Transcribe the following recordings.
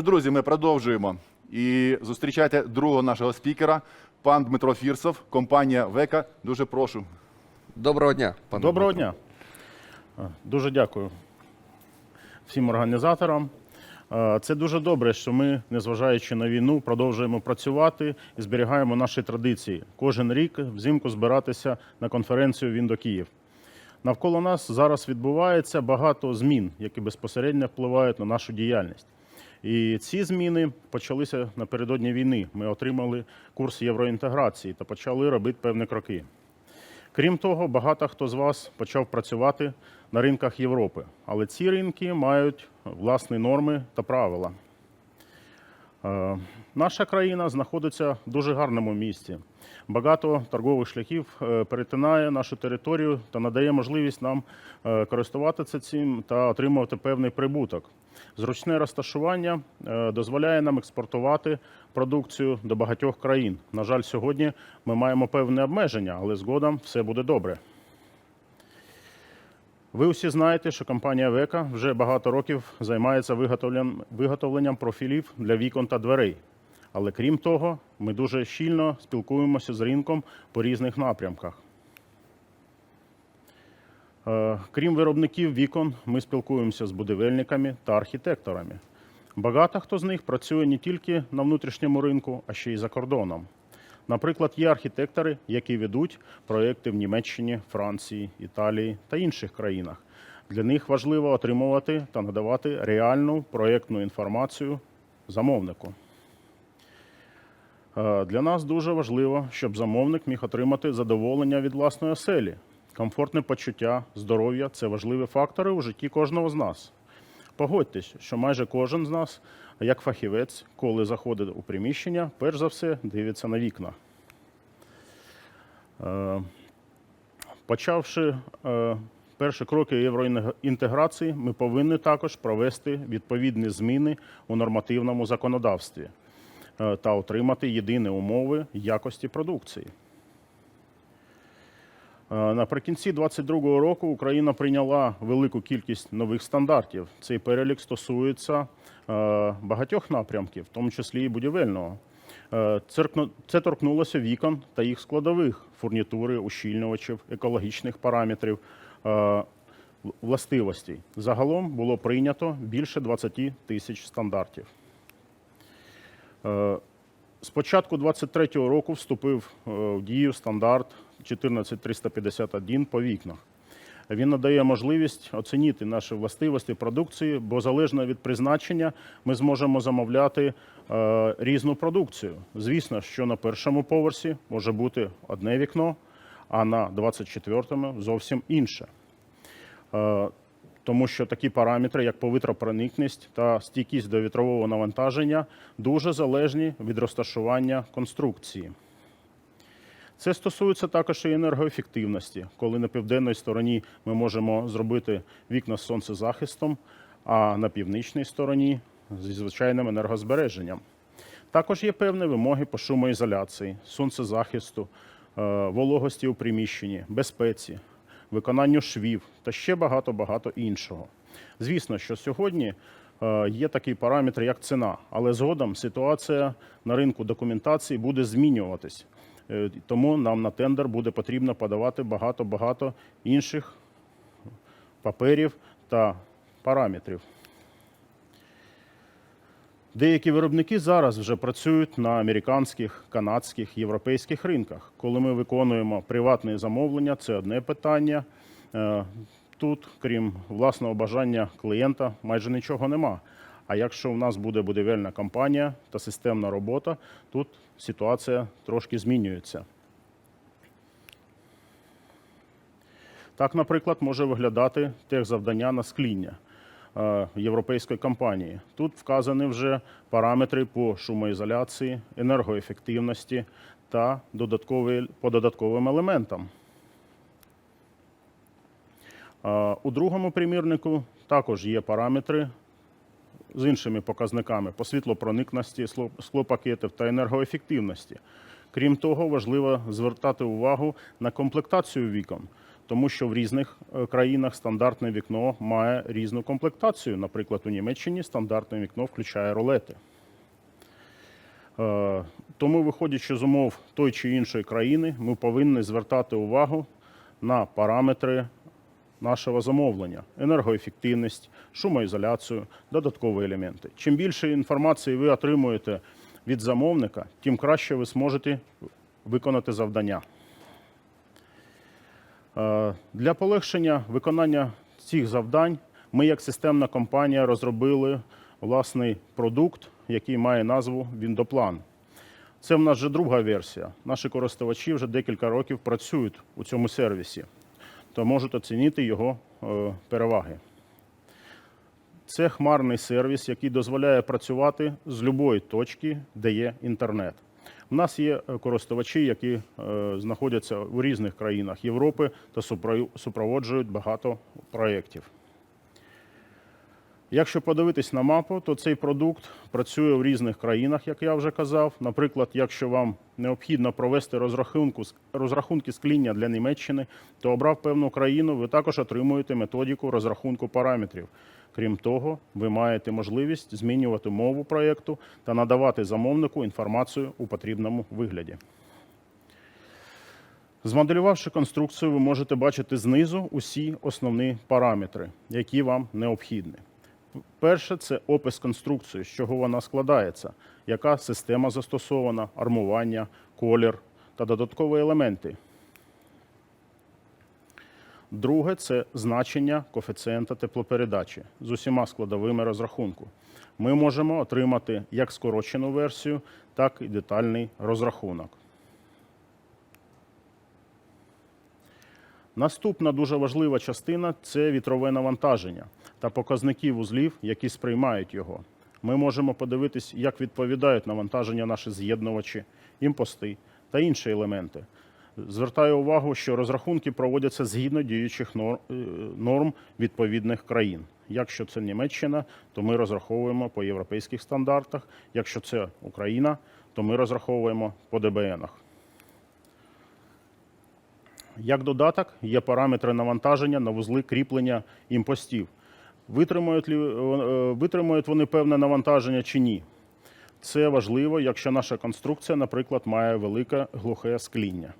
Ж, друзі, ми продовжуємо. І зустрічайте другого нашого спікера, пан Дмитро Фірсов, компанія Века. Дуже прошу. Доброго дня, пане Доброго Дмитро. дня. Дуже дякую всім організаторам. Це дуже добре, що ми, незважаючи на війну, продовжуємо працювати і зберігаємо наші традиції. Кожен рік взимку збиратися на конференцію Він до Київ. Навколо нас зараз відбувається багато змін, які безпосередньо впливають на нашу діяльність. І ці зміни почалися напередодні війни. Ми отримали курс євроінтеграції та почали робити певні кроки. Крім того, багато хто з вас почав працювати на ринках Європи, але ці ринки мають власні норми та правила. Е, Наша країна знаходиться в дуже гарному місці. Багато торгових шляхів е, перетинає нашу територію та надає можливість нам е, користуватися цим та отримувати певний прибуток. Зручне розташування дозволяє нам експортувати продукцію до багатьох країн. На жаль, сьогодні ми маємо певне обмеження, але згодом все буде добре. Ви усі знаєте, що компанія Века вже багато років займається виготовленням, виготовленням профілів для вікон та дверей. Але крім того, ми дуже щільно спілкуємося з ринком по різних напрямках. Е, Крім виробників вікон, ми спілкуємося з будівельниками та архітекторами. Багато хто з них працює не тільки на внутрішньому ринку, а ще й за кордоном. Наприклад, є архітектори, які ведуть проекти в Німеччині, Франції, Італії та інших країнах. Для них важливо отримувати та надавати реальну проєктну інформацію замовнику. Е, Для нас дуже важливо, щоб замовник міг отримати задоволення від власної оселі. Комфортне почуття, здоров'я це важливі фактори у житті кожного з нас. Погодьтесь, що майже кожен з нас, як фахівець, коли заходить у приміщення, перш за все дивиться на вікна. Е, Почавши е, перші кроки євроінтеграції, ми повинні також провести відповідні зміни у нормативному законодавстві е, та отримати єдині умови якості продукції. Е, Наприкінці 2022 року Україна прийняла велику кількість нових стандартів. Цей перелік стосується е, багатьох напрямків, в тому числі і будівельного. Е, Це торкнулося вікон та їх складових фурнітури, ущільнювачів, екологічних параметрів, властивостей. Загалом було прийнято більше 20 тисяч стандартів. З початку 23-го року вступив в дію стандарт 14351 по вікнах. Він надає можливість оцінити наші властивості продукції, бо залежно від призначення ми зможемо замовляти е, різну продукцію. Звісно, що на першому поверсі може бути одне вікно, а на 24-му зовсім інше. Е, тому що такі параметри, як повітропроникність та стійкість до вітрового навантаження, дуже залежні від розташування конструкції. Це стосується також і енергоефективності, коли на південній стороні ми можемо зробити вікна з сонцезахистом, а на північній стороні зі звичайним енергозбереженням. Також є певні вимоги по шумоізоляції, сонцезахисту, е, вологості у приміщенні, безпеці, виконанню швів та ще багато-багато іншого. Звісно, що сьогодні е, є такий параметр, як ціна, але згодом ситуація на ринку документації буде змінюватись. Е, Тому нам на тендер буде потрібно подавати багато-багато інших паперів та параметрів. Деякі виробники зараз вже працюють на американських, канадських, європейських ринках. Коли ми виконуємо приватне замовлення, це одне питання. Е, Тут, крім власного бажання клієнта, майже нічого нема. А якщо у нас буде будівельна компанія та системна робота, тут ситуація трошки змінюється. Так, наприклад, може виглядати техзавдання на скління е, європейської компанії. Тут вказані вже параметри по шумоізоляції, енергоефективності та по додатковим елементам. Е, У другому примірнику також є параметри з іншими показниками по світлопроникності, склопакетів та енергоефективності. Крім того, важливо звертати увагу на комплектацію вікон, тому що в різних е, країнах стандартне вікно має різну комплектацію. Наприклад, у Німеччині стандартне вікно включає ролети. Е, Тому, виходячи з умов той чи іншої країни, ми повинні звертати увагу на параметри нашого замовлення: енергоефективність, шумоізоляцію, додаткові елементи. Чим більше інформації ви отримуєте від замовника, тим краще ви зможете виконати завдання. Е, Для полегшення виконання цих завдань ми, як системна компанія, розробили власний продукт, який має назву Віндоплан. Це в нас вже друга версія. Наші користувачі вже декілька років працюють у цьому сервісі, то можуть оцінити його е, переваги. Це хмарний сервіс, який дозволяє працювати з будь-якої точки, де є інтернет. У нас є е, користувачі, які е, знаходяться у різних країнах Європи та супроводжують багато проєктів. Якщо подивитись на мапу, то цей продукт працює в різних країнах, як я вже казав. Наприклад, якщо вам необхідно провести розрахунку, розрахунки скління для Німеччини, то обрав певну країну, ви також отримуєте методику розрахунку параметрів. Крім того, ви маєте можливість змінювати мову проєкту та надавати замовнику інформацію у потрібному вигляді. Змоделювавши конструкцію, ви можете бачити знизу усі основні параметри, які вам необхідні. Перше це опис конструкції, з чого вона складається, яка система застосована, армування, колір та додаткові елементи. Друге це значення коефіцієнта теплопередачі з усіма складовими розрахунку. Ми можемо отримати як скорочену версію, так і детальний розрахунок. Наступна дуже важлива частина це вітрове навантаження та показники вузлів, які сприймають його. Ми можемо подивитись, як відповідають навантаження наші з'єднувачі, імпости та інші елементи. Звертаю увагу, що розрахунки проводяться згідно діючих е, норм відповідних країн. Якщо це Німеччина, то ми розраховуємо по європейських стандартах. Якщо це Україна, то ми розраховуємо по ДБНах. Як додаток, є параметри навантаження на вузли кріплення імпостів. Витримають, лі, е, витримають вони певне навантаження чи ні. Це важливо, якщо наша конструкція, наприклад, має велике глухе скління.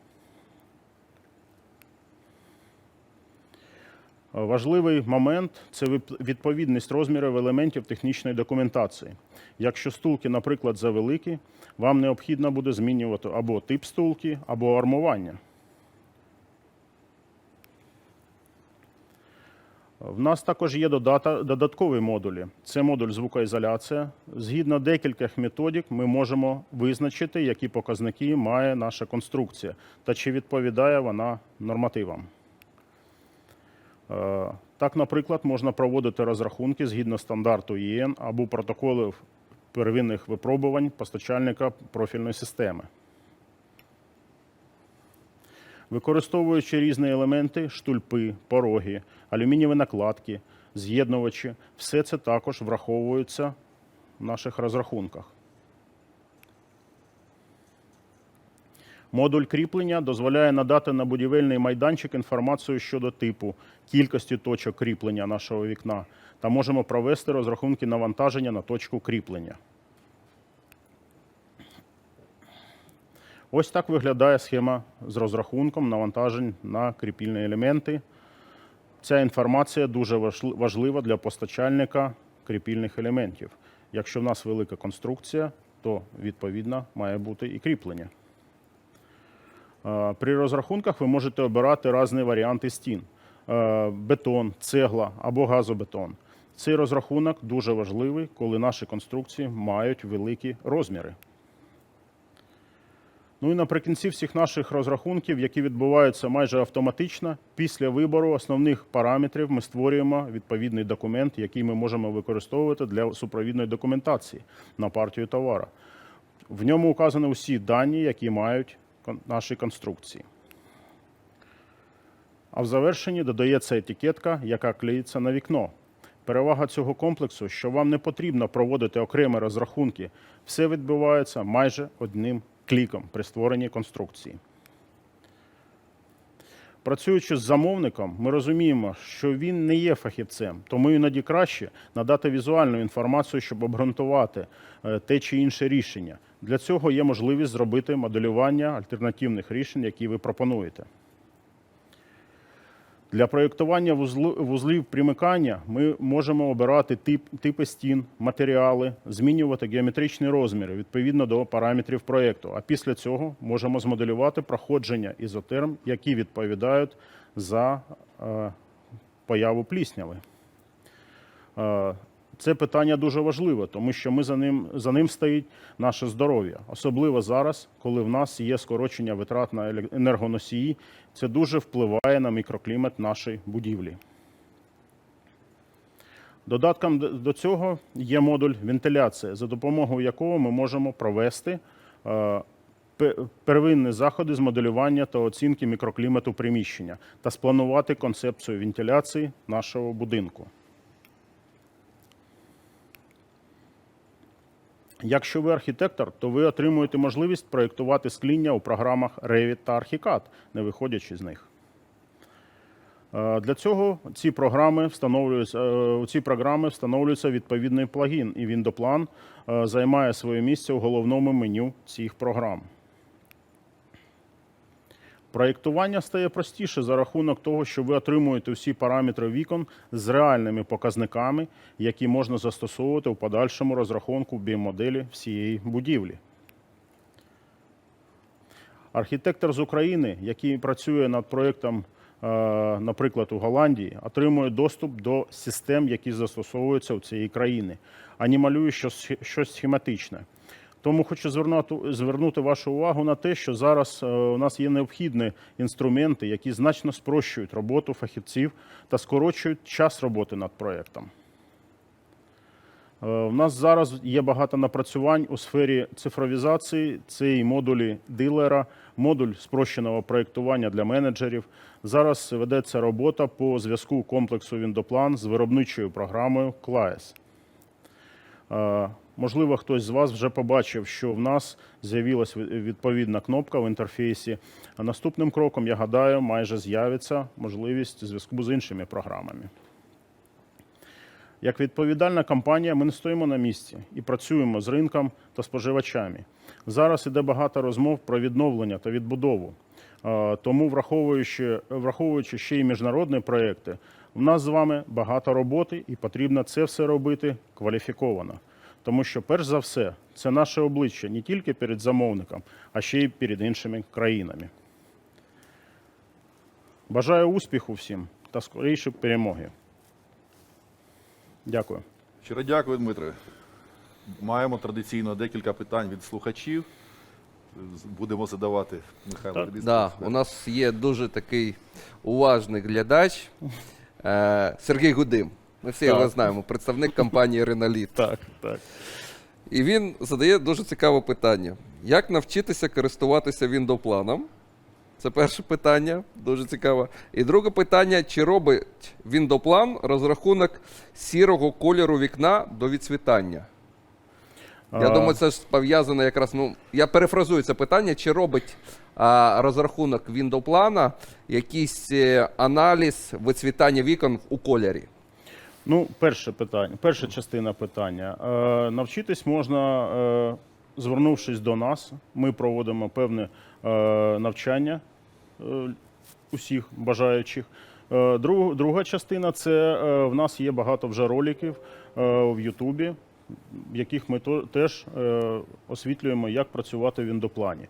Важливий момент це відповідність розмірів елементів технічної документації. Якщо стулки, наприклад, завеликі, вам необхідно буде змінювати або тип стулки, або армування. В нас також є додаткові модулі. Це модуль звукоізоляція. Згідно декількох методик, ми можемо визначити, які показники має наша конструкція та чи відповідає вона нормативам. Е, Так, наприклад, можна проводити розрахунки згідно стандарту ЄН або протоколів первинних випробувань постачальника профільної системи. Використовуючи різні елементи, штульпи, пороги, алюмінієві накладки, з'єднувачі, все це також враховується в наших розрахунках. Модуль кріплення дозволяє надати на будівельний майданчик інформацію щодо типу, кількості точок кріплення нашого вікна та можемо провести розрахунки навантаження на точку кріплення. Ось так виглядає схема з розрахунком навантажень на кріпільні елементи. Ця інформація дуже важлива для постачальника кріпільних елементів. Якщо в нас велика конструкція, то відповідно має бути і кріплення. При розрахунках ви можете обирати різні варіанти стін: бетон, цегла або газобетон. Цей розрахунок дуже важливий, коли наші конструкції мають великі розміри. Ну і наприкінці всіх наших розрахунків, які відбуваються майже автоматично, після вибору основних параметрів ми створюємо відповідний документ, який ми можемо використовувати для супровідної документації на партію товара. В ньому указані усі дані, які мають наші конструкції. А в завершенні додається етикетка, яка клеїться на вікно. Перевага цього комплексу, що вам не потрібно проводити окремі розрахунки, все відбувається майже одним кліком при створенні конструкції. Працюючи з замовником, ми розуміємо, що він не є фахівцем, тому іноді краще надати візуальну інформацію, щоб обґрунтувати е, те чи інше рішення. Для цього є можливість зробити моделювання альтернативних рішень, які ви пропонуєте. Для проєктування вузлів примикання ми можемо обирати тип, типи стін, матеріали, змінювати геометричні розміри відповідно до параметрів проєкту. А після цього можемо змоделювати проходження ізотерм, які відповідають за е, появу плісняви. Е, Це питання дуже важливе, тому що ми за ним, за ним стоїть наше здоров'я, особливо зараз, коли в нас є скорочення витрат на енергоносії. Це дуже впливає на мікроклімат нашої будівлі. Додатком до цього є модуль вентиляції, за допомогою якого ми можемо провести е, первинні заходи з моделювання та оцінки мікроклімату приміщення та спланувати концепцію вентиляції нашого будинку. Якщо ви архітектор, то ви отримуєте можливість проєктувати скління у програмах Revit та Archicad, не виходячи з них. Е, Для цього ці програми встановлюються, е, у ці програми встановлюється відповідний плагін, і Віндоплан е, займає своє місце у головному меню цих програм. Проєктування стає простіше за рахунок того, що ви отримуєте всі параметри вікон з реальними показниками, які можна застосовувати у подальшому розрахунку біомоделі всієї будівлі. Архітектор з України, який працює над проєктом, е, наприклад, у Голландії, отримує доступ до систем, які застосовуються у цієї країни, а не малює щось схематичне. Тому хочу звернути, звернути вашу увагу на те, що зараз е, у нас є необхідні інструменти, які значно спрощують роботу фахівців та скорочують час роботи над проєктом. Е, У нас зараз є багато напрацювань у сфері цифровізації. І модулі дилера, модуль спрощеного проєктування для менеджерів. Зараз ведеться робота по зв'язку комплексу Віндоплан з виробничою програмою Claes. Можливо, хтось з вас вже побачив, що в нас з'явилася відповідна кнопка в інтерфейсі. А наступним кроком, я гадаю, майже з'явиться можливість зв'язку з іншими програмами. Як відповідальна компанія, ми не стоїмо на місці і працюємо з ринком та споживачами. Зараз іде багато розмов про відновлення та відбудову. Тому, враховуючи, враховуючи ще й міжнародні проекти, в нас з вами багато роботи і потрібно це все робити кваліфіковано. Тому що, перш за все, це наше обличчя не тільки перед замовником, а ще й перед іншими країнами. Бажаю успіху всім та скорішої перемоги. Дякую. Щиро дякую, Дмитре. Маємо традиційно декілька питань від слухачів. Будемо задавати Михайло. Так. Да, у нас є дуже такий уважний глядач е, Сергій Гудим. Ми всі його знаємо, представник компанії Реноліт. Так, так. І він задає дуже цікаве питання: як навчитися користуватися віндопланом? Це перше питання, дуже цікаво. І друге питання: чи робить віндоплан розрахунок сірого кольору вікна до відцвітання? Я А, думаю, це ж пов'язано якраз. Ну, я перефразую це питання, чи робить а, розрахунок віндоплана якийсь е, аналіз вицвітання вікон у кольорі? Ну, перше питання, перша частина питання. Е, навчитись можна, е, звернувшись до нас. Ми проводимо певне е, навчання е, усіх бажаючих. Е, друг, друга частина це е, в нас є багато вже роликів е, в Ютубі, в яких ми то, теж е, освітлюємо, як працювати в індоплані.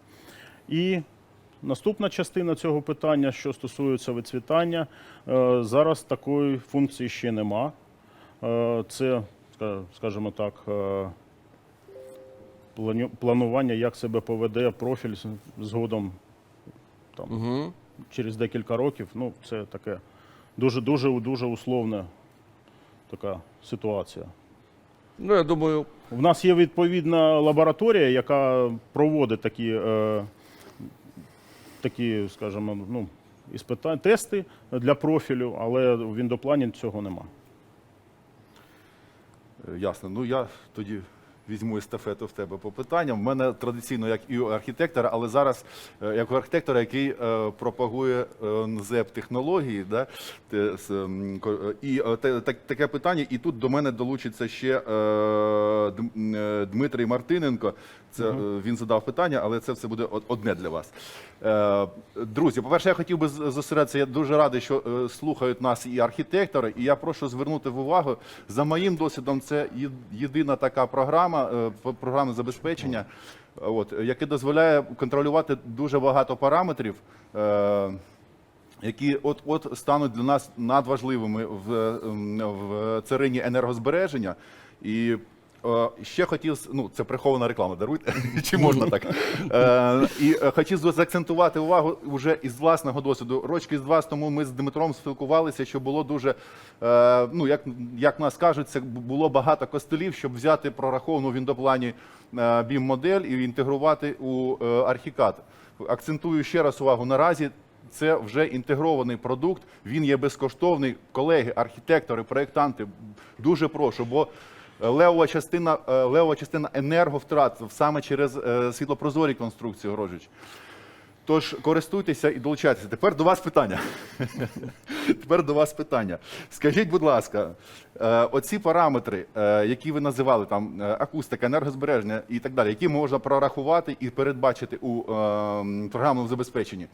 І наступна частина цього питання, що стосується вицвітання, е, зараз такої функції ще нема. Е, Це, скажімо так, е, планування, як себе поведе профіль згодом там, Угу. через декілька років. Ну, це таке дуже дуже условна така ситуація. Ну, я думаю, У нас є відповідна лабораторія, яка проводить такі, такі скажімо, ну, іспита- тести для профілю, але в індоплані цього нема. Е, Ясно. Ну я тоді візьму естафету в тебе по питанням. В мене традиційно як і у архітектора, але зараз е, як у архітектора, який е, пропагує е, НЗЕП технології, да, і таке питання, і тут до мене долучиться ще Дмитрий Мартиненко. Це е, він задав питання, але це все буде одне для вас. Друзі, по-перше, я хотів би зосередитися. Я дуже радий, що слухають нас і архітектори. І я прошу звернути в увагу. За моїм досвідом, це єдина така програма, е, п- забезпечення, от, яке дозволяє контролювати дуже багато параметрів. е, які от от стануть для нас надважливими в, в царині енергозбереження. І ще хотів, ну це прихована реклама, даруйте, чи можна так? Е, і е, хотів заакцентувати увагу вже із власного досвіду. Рочки з два тому ми з Дмитром спілкувалися, що було дуже, е, ну як, як нас кажуть, це було багато костелів, щоб взяти прораховану в індоплані е, BIM-модель і інтегрувати у е, архікад. Акцентую ще раз увагу. Наразі це вже інтегрований продукт. Він є безкоштовний. Колеги, архітектори, проєктанти, дуже прошу, бо е, левова частина, е, левова частина енерговтрат саме через е, світлопрозорі конструкції огороджують. Тож користуйтеся і долучайтеся. Тепер до вас питання. Тепер до вас питання. Скажіть, будь ласка, е, оці параметри, які ви називали, там акустика, енергозбереження і так далі, які можна прорахувати і передбачити у програмному забезпеченні.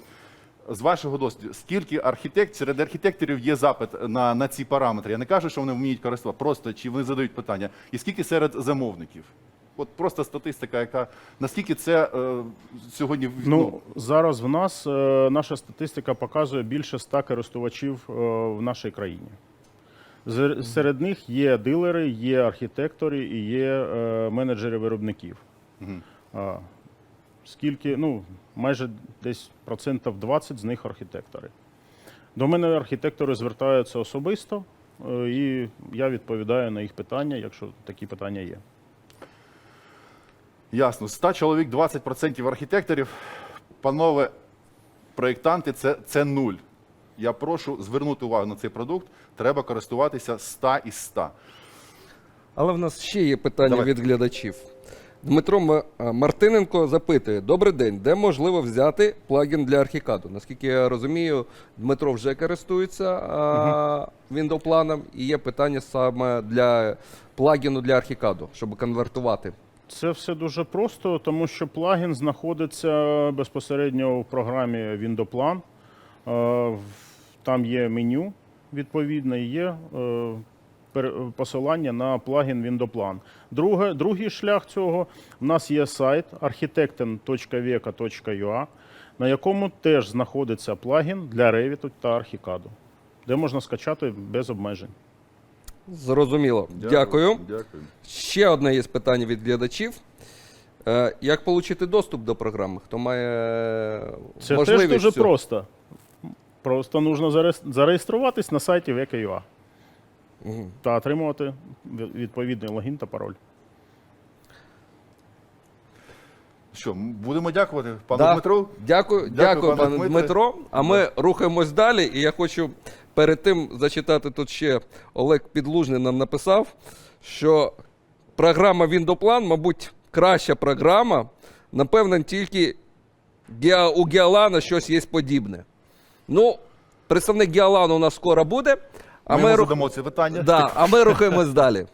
З вашого досвіду, скільки архітект, серед архітекторів є запит на, на ці параметри? Я не кажу, що вони вміють користувати, просто чи вони задають питання. І скільки серед замовників? От просто статистика, яка наскільки це е, сьогодні Ну, зараз в нас е, наша статистика показує більше 100 користувачів е, в нашій країні. Серед них є дилери, є архітектори і є е, менеджери виробників. А, Скільки, ну, майже десь процентів 20 з них архітектори. До мене архітектори звертаються особисто, е, і я відповідаю на їх питання, якщо такі питання є. Ясно. 100 чоловік 20% архітекторів. Панове проєктанти, це, це нуль. Я прошу звернути увагу на цей продукт. Треба користуватися 100 із 100. Але в нас ще є питання Давай. від глядачів. Дмитро М- Мартиненко запитує: Добрий день, де можливо взяти плагін для архікаду? Наскільки я розумію, Дмитро вже користується Windows-планом, і є питання саме для плагіну для архікаду, щоб конвертувати. Це все дуже просто, тому що плагін знаходиться безпосередньо в програмі Windowplan. Е, Там є меню відповідне, є е, посилання на плагін. Друге, другий шлях цього в нас є сайт architecten.veka.ua, на якому теж знаходиться плагін для Revit та Archicad, де можна скачати без обмежень. Зрозуміло. Дякую. Дякую. Ще одне є питання від глядачів. Е, Як отримати доступ до програми? Хто має Це можливість теж дуже цього? просто. Просто потрібно зареєструватись на сайті VKUA Мгм. та отримувати відповідний логін та пароль. Що, будемо дякувати пану Да. Дмитру? Дякую, Дякую, дякую, пане Дмитро. А ми рухаємось далі. І я хочу перед тим зачитати тут ще Олег Підлужний нам написав, що програма Віндоплан, мабуть, краща програма. Напевно, тільки у Геолана щось є подібне. Ну, представник Геолану у нас скоро буде. А ми ми, рух... задамо це питання. да, а ми рухаємось далі.